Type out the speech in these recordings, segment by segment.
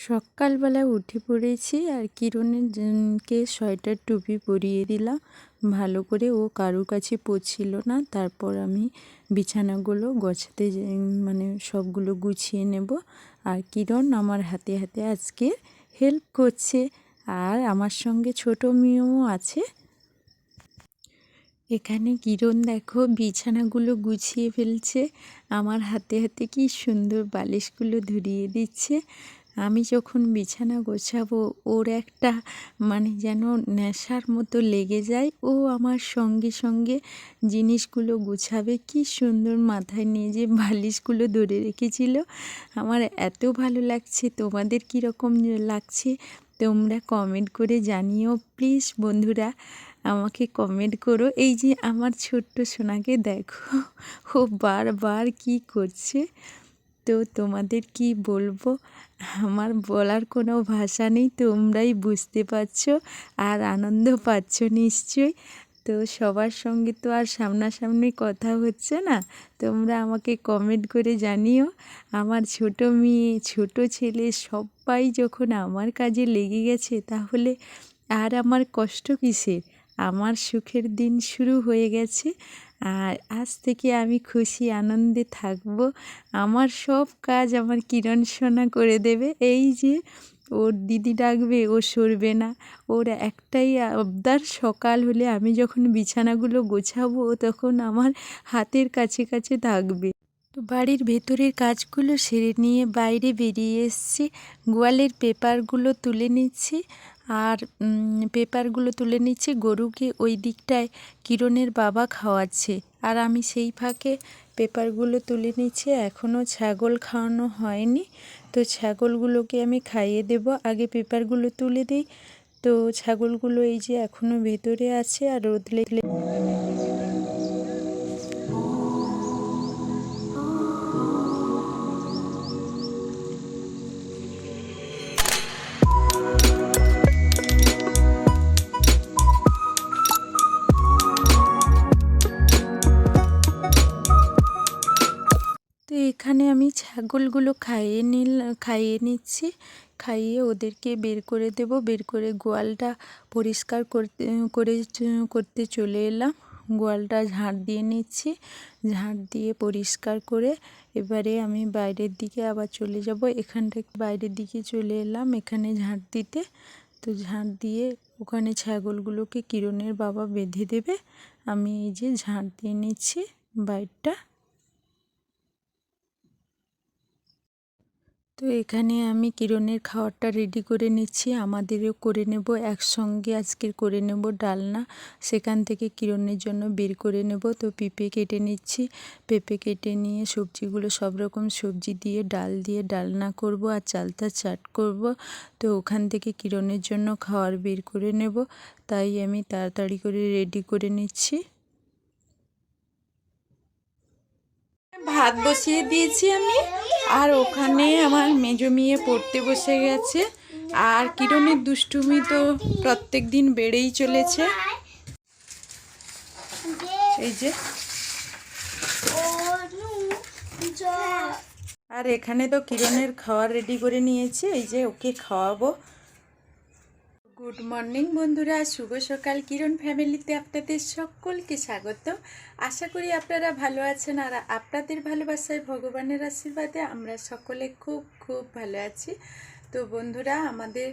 সকালবেলা উঠে পড়েছি আর কিরণের কে সোয়েটার টুপি পরিয়ে দিলাম। ভালো করে ও কারুর কাছে পড়ছিল না। তারপর আমি বিছানাগুলো গোছাতে মানে সবগুলো গুছিয়ে নেব। আর কিরণ আমার হাতে হাতে আজকে হেল্প করছে। আর আমার সঙ্গে ছোট মেয়েও আছে। এখানে কিরণ দেখো বিছানাগুলো গুছিয়ে ফেলছে। আমার হাতে হাতে কি সুন্দর বালিশগুলো ধরিয়ে দিচ্ছে। আমি যখন বিছানা গোছাবো, ওর একটা মানে যেন নেশার মতো লেগে যায়। ও আমার সঙ্গে সঙ্গে জিনিসগুলো গুছাবে। কি সুন্দর মাথায় নিয়ে যে বালিশগুলো ধরে রেখেছিল। আমার এত ভালো লাগছে। তোমাদের কীরকম লাগছে, তোমরা কমেন্ট করে জানিও। প্লিজ বন্ধুরা, আমাকে কমেন্ট করো। এই যে আমার ছোট্ট সোনাকে দেখো। ও বারবার কি করছে। তো তোমাদের কি বলব? আমার বলার কোনো ভাষা নেই, তোমরাই বুঝতে পারছ আর আনন্দ পাচ্ছ নিশ্চয়ই। তো সবার সঙ্গে তো আর সামনাসামনি কথা হচ্ছে না, তোমরা আমাকে কমেন্ট করে জানিও। আমার ছোট মেয়ে, ছোট ছেলে সবাই যখন আমার কাজে লেগে গেছে, তাহলে আর আমার কষ্ট কিসের? আমার সুখের দিন শুরু হয়ে গেছে। আর আজ থেকে আমি খুশি, আনন্দে থাকব। আমার সব কাজ আমার কিরণ সোনা করে দেবে। এই যে, ওর দিদি ডাকবে, ও সরবে না। ওর একটাই আবদার, সকাল হলে আমি যখন বিছানাগুলো গোছাবো তখন আমার হাতের কাছে কাছে থাকবে। বাড়ির ভেতরের কাজগুলো সেরে নিয়ে বাইরে বেরিয়ে এসছি। গোয়ালের পেপারগুলো তুলে নিচ্ছি। আর পেপারগুলো তুলে নিচ্ছে। গরুকে ওই দিকটায় কিরণের বাবা খাওয়াচ্ছে। আর আমি সেই ফাঁকে পেপারগুলো তুলে নিচ্ছে। এখনও ছাগল খাওয়ানো হয়নি। তো ছাগলগুলোকে আমি খাইয়ে দেব। আগে পেপারগুলো তুলে দিই। তো ছাগলগুলো এই যে এখনও ভেতরে আছে আর রোদলে ছাগলগুলো খাইয়ে নিল, খাইয়ে নিচ্ছি। খাইয়ে ওদেরকে বের করে দেব। বের করে গোয়ালটা পরিষ্কার করতে, করে করতে চলে এলাম। গোয়ালটা ঝাঁট দিয়ে নিচ্ছি। ঝাঁট দিয়ে পরিষ্কার করে এবারে আমি বাইরের দিকে আবার চলে যাব। এখান থেকে বাইরের দিকে চলে এলাম এখানে ঝাঁট দিতে। তো ঝাঁট দিয়ে ওখানে ছাগলগুলোকে কিরণের বাবা বেঁধে দেবে। আমি এই যে ঝাঁট দিয়ে নিচ্ছি বাইরটা। তো এখানে আমি কিরণের খাবারটা রেডি করে নিচ্ছি। আমাদেরও করে নেব একসঙ্গে। আজকের করে নেব ডালনা। সেখান থেকে কিরণের জন্য বের করে নেব। তো পেঁপে কেটে নিচ্ছি। পেঁপে কেটে নিয়ে সবজিগুলো সব রকম সবজি দিয়ে, ডাল দিয়ে ডালনা করব আর চালতা চাট করব। তো ওখান থেকে কিরণের জন্য খাওয়ার বের করে নেব। তাই আমি তাড়াতাড়ি করে রেডি করে নিচ্ছি। ভাত বসিয়ে দিয়েছি আমি। আর ওখানে আমার মেজো মেয়ে পড়তে বসে গেছে। আর কিরণের দুষ্টুমি তো প্রত্যেক দিন বেড়েই চলেছে। এই যে। আর এখানে তো কিরণের খাওয়ার রেডি করে নিয়েছি। এই যে ওকে খাওয়াবো। গুড মর্নিং বন্ধুরা, শুভ সকাল। কিরণ ফ্যামিলিতে আপনাদের সকলকে স্বাগত। আশা করি আপনারা ভালো আছেন আর আপনাদের ভালোবাসায় ভগবানের আশীর্বাদে আমরা সকলে খুব খুব ভালো আছি। তো বন্ধুরা, আমাদের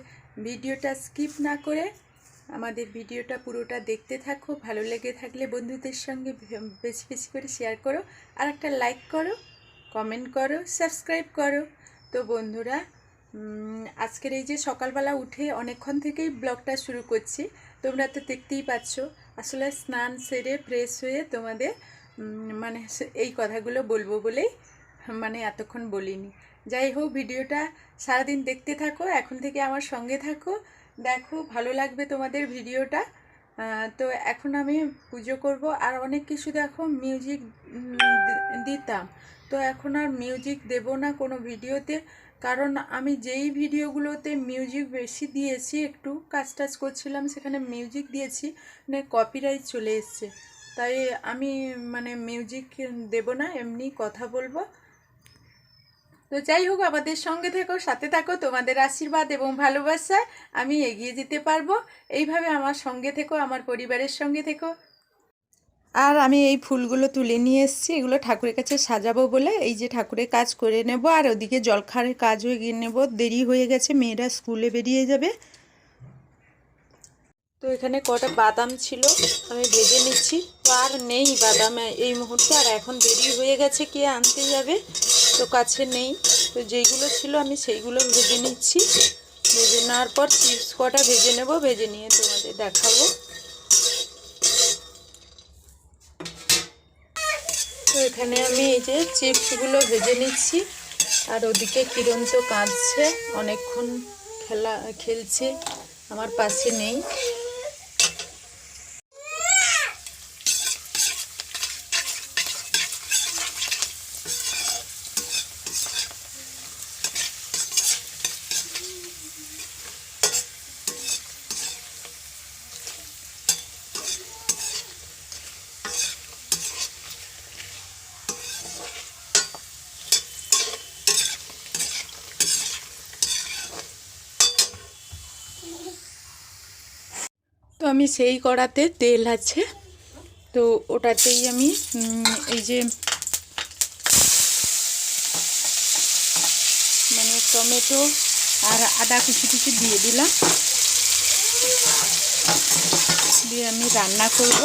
ভিডিওটা স্কিপ না করে আমাদের ভিডিওটা পুরোটা দেখতে থাকো, ভালো লেগে থাকলে বন্ধুদের সঙ্গে বেশি বেশি করে শেয়ার করো। আর একটা লাইক করো কমেন্ট করো সাবস্ক্রাইব করো। তো বন্ধুরা আজকের এই যে সকালবেলা উঠে অনেকক্ষণ থেকেই ব্লগটা শুরু করছি। তোমরা তো দেখতেই পাচ্ছ, আসলে স্নান সেরে ফ্রেশ হয়ে তোমাদের মানে এই কথাগুলো বলব বলেই মানে এতক্ষণ বলিনি। যাই হোক, ভিডিওটা সারাদিন দেখতে থাকো, এখন থেকে আমার সঙ্গে থাকো। দেখো, ভালো লাগবে তোমাদের ভিডিওটা। তো এখন আমি পুজো করব। আর অনেক কিছু দেখো মিউজিক দিতাম। তো এখন আর মিউজিক দেব না কোনো ভিডিওতে। কারণ আমি যেই ভিডিওগুলোতে মিউজিক বেশি দিয়েছি, একটু কাজ টাজ করছিলাম, সেখানে মিউজিক দিয়েছি মানে কপিরাইট চলে এসছে। তাই আমি মানে মিউজিক দেব না, এমনি কথা বলব। তো যাই হোক, আমাদের সঙ্গে থেকো, সাথে থাকো, তোমাদের আশীর্বাদ এবং ভালোবাসায় আমি এগিয়ে যেতে পারব। এইভাবে আমার সঙ্গে থেকো, আমার পরিবারের সঙ্গে থেকো। আর আমি এই ফুলগুলো তুলে নিয়ে এসেছি, এগুলো ঠাকুরের কাছে সাজাবো বলে। এই যে ঠাকুরের কাজ করে নেব, আর ওদিকে জলখারের কাজও এগিয়ে নেব। দেরি হয়ে গেছে, মেয়েরা স্কুলে বেরিয়ে যাবে। তো এখানে কটা বাদাম ছিল, আমি ভেজে নিচ্ছি। তো আর নেই বাদাম এই মুহূর্তে, আর এখন দেরি হয়ে গেছে, কে আনতে যাবে? তো কাছে নেই। তো যেইগুলো ছিল আমি সেইগুলো ভেজে নিচ্ছি। ভেজে নেওয়ার পর চিপস কটা ভেজে নেব, ভেজে নিয়ে তোমাদের দেখাবো তো এখানে আমি এই যে চিপসগুলো ভেজে নিচ্ছি। আর ওদিকে কিরণ তো কাঁদছে, অনেকক্ষণ খেলা খেলছে, আমার পাশে নেই। আমি সেই কড়াতে তেল আছে। তো ওটাতেই আমি এই যে মানে টমেটো আর আদা কুচি কুচি দিয়ে দিলাম। দিয়ে আমি রান্না করব।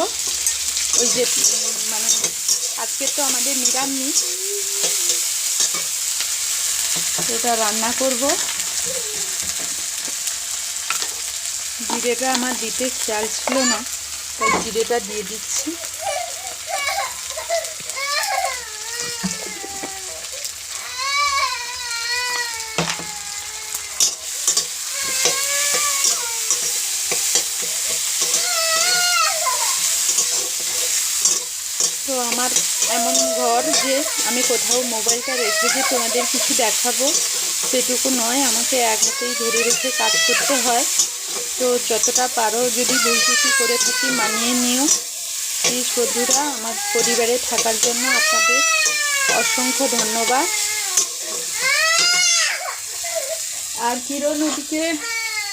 ওই যে মানে আজকে তো আমাদের নিরামিষ। এটা রান্না করব। জিরেটা আমার দিতে খেয়াল ছিল না, তাই জিরেটা দিয়ে দিচ্ছি। তো আমার এমন ঘর যে আমি কোথাও মোবাইলটা রেখে যে তোমাদের কিছু দেখাবো, সেটুকু নয়, আমাকে এক হাতেই ধরে রেখে কাজ করতে হয়। তো যতটা পারো যদি বৈদ্যুতি করে থাকি, মানিয়ে নিও। প্লিজ বন্ধুরা, আমার পরিবারে থাকার জন্য আপনাদের অসংখ্য ধন্যবাদ। আর কিরণ ওদিকে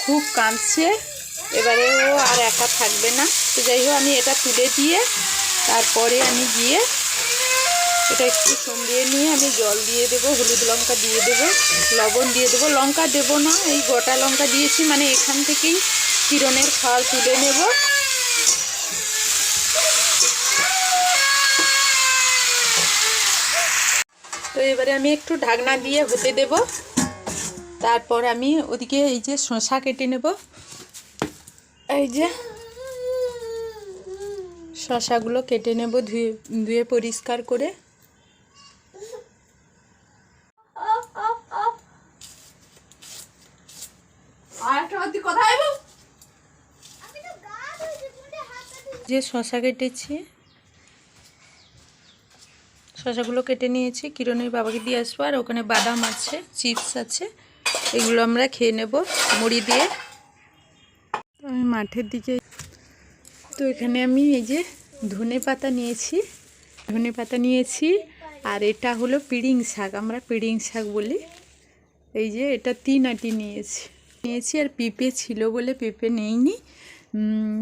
খুব কাঁদছে। এবারে ও আর একা থাকবে না। তো যাই হোক, আমি এটা তুলে দিয়ে তারপরে আমি গিয়ে এটা একটু সন্ধিয়ে নিয়ে আমি জল দিয়ে দেবো, হলুদ লঙ্কা দিয়ে দেবো, লবণ দিয়ে দেবো। লঙ্কা দেবো না, এই গোটা লঙ্কা দিয়েছি মানে এখান থেকেই কিরণের খাওয়ার তুলে নেব। তো এবারে আমি একটু ঢাকনা দিয়ে হতে দেব। তারপর আমি ওদিকে এই যে শসা কেটে নেব। এই যে শশাগুলো কেটে নেব ধুয়ে ধুয়ে পরিষ্কার করে। যে শশা কেটেছি, শশাগুলো কেটে নিয়েছি, কিরণের বাবাকে দিয়ে আসব, আর ওখানে বাদাম আছে, চিপস আছে, এগুলো আমরা খেয়ে নেব মুড়ি দিয়ে। আমি মাঠের দিকে, তো এখানে আমি এই যে ধনে পাতা নিয়েছি, ধনে পাতা নিয়েছি, আর এটা হলো পিড়িং শাক, আমরা পিড়িং শাক বলি। এই যে এটা তিন আটি নিয়েছি নিয়েছি আর পেঁপে ছিল বলে পেঁপে নেইনি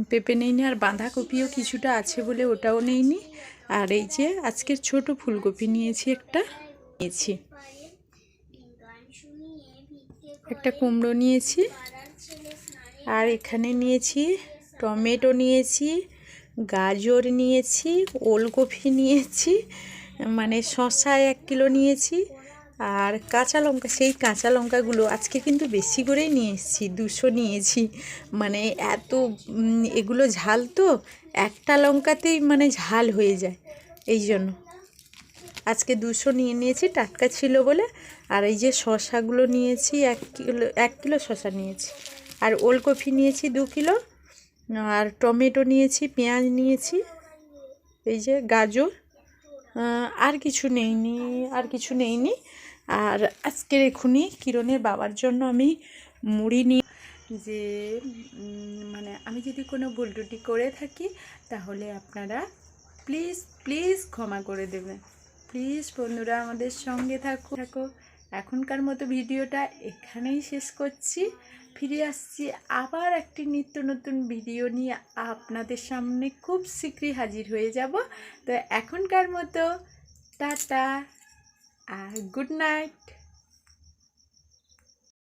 পেঁপে নেইনি আর বাঁধাকপিও কিছুটা আছে বলে ওটাও নেইনি। আর এই যে আজকের ছোট ফুলকপি নিয়েছি একটা। নিয়েছি। একটা কুমড়ো নিয়েছি। আর এখানে নিয়েছি টমেটো নিয়েছি, গাজর নিয়েছি, ওলকপি নিয়েছি মানে শসা এক কিলো নিয়েছি। আর কাঁচা লঙ্কা, সেই কাঁচা লঙ্কাগুলো আজকে কিন্তু বেশি করেই নিয়ে এসেছি, দুশো নিয়েছি। মানে এত এগুলো ঝাল তো, একটা লঙ্কাতেই মানে ঝাল হয়ে যায়, এই জন্য। আজকে দুশো নিয়ে নিয়েছি, টাটকা ছিল বলে, আর এই যে শশাগুলো নিয়েছি, এক কিলো এক কিলো শশা নিয়েছি। আর ওলকপি নিয়েছি দু কিলো, আর টমেটো নিয়েছি, পেঁয়াজ নিয়েছি, এই যে গাজর আর কিছু নেইনি, আর কিছু নেইনি। আর আজকের এখুনি কিরণের বাবার জন্য আমি মুড়ি নিয়ে যে মানে আমি যদি কোনো ভুল ত্রুটি করে থাকি, তাহলে আপনারা প্লিজ প্লিজ ক্ষমা করে দেবেন। প্লিজ বন্ধুরা আমাদের সঙ্গে থাকো। থাকো। এখনকার মতো ভিডিওটা এখানেই শেষ করছি। ফিরে আসছি আবার একটি নিত্য নতুন ভিডিও নিয়ে আপনাদের সামনে। খুব শীঘ্রই হাজির হয়ে যাব। তো এখনকার মতো, টাটা। আর গুড নাইট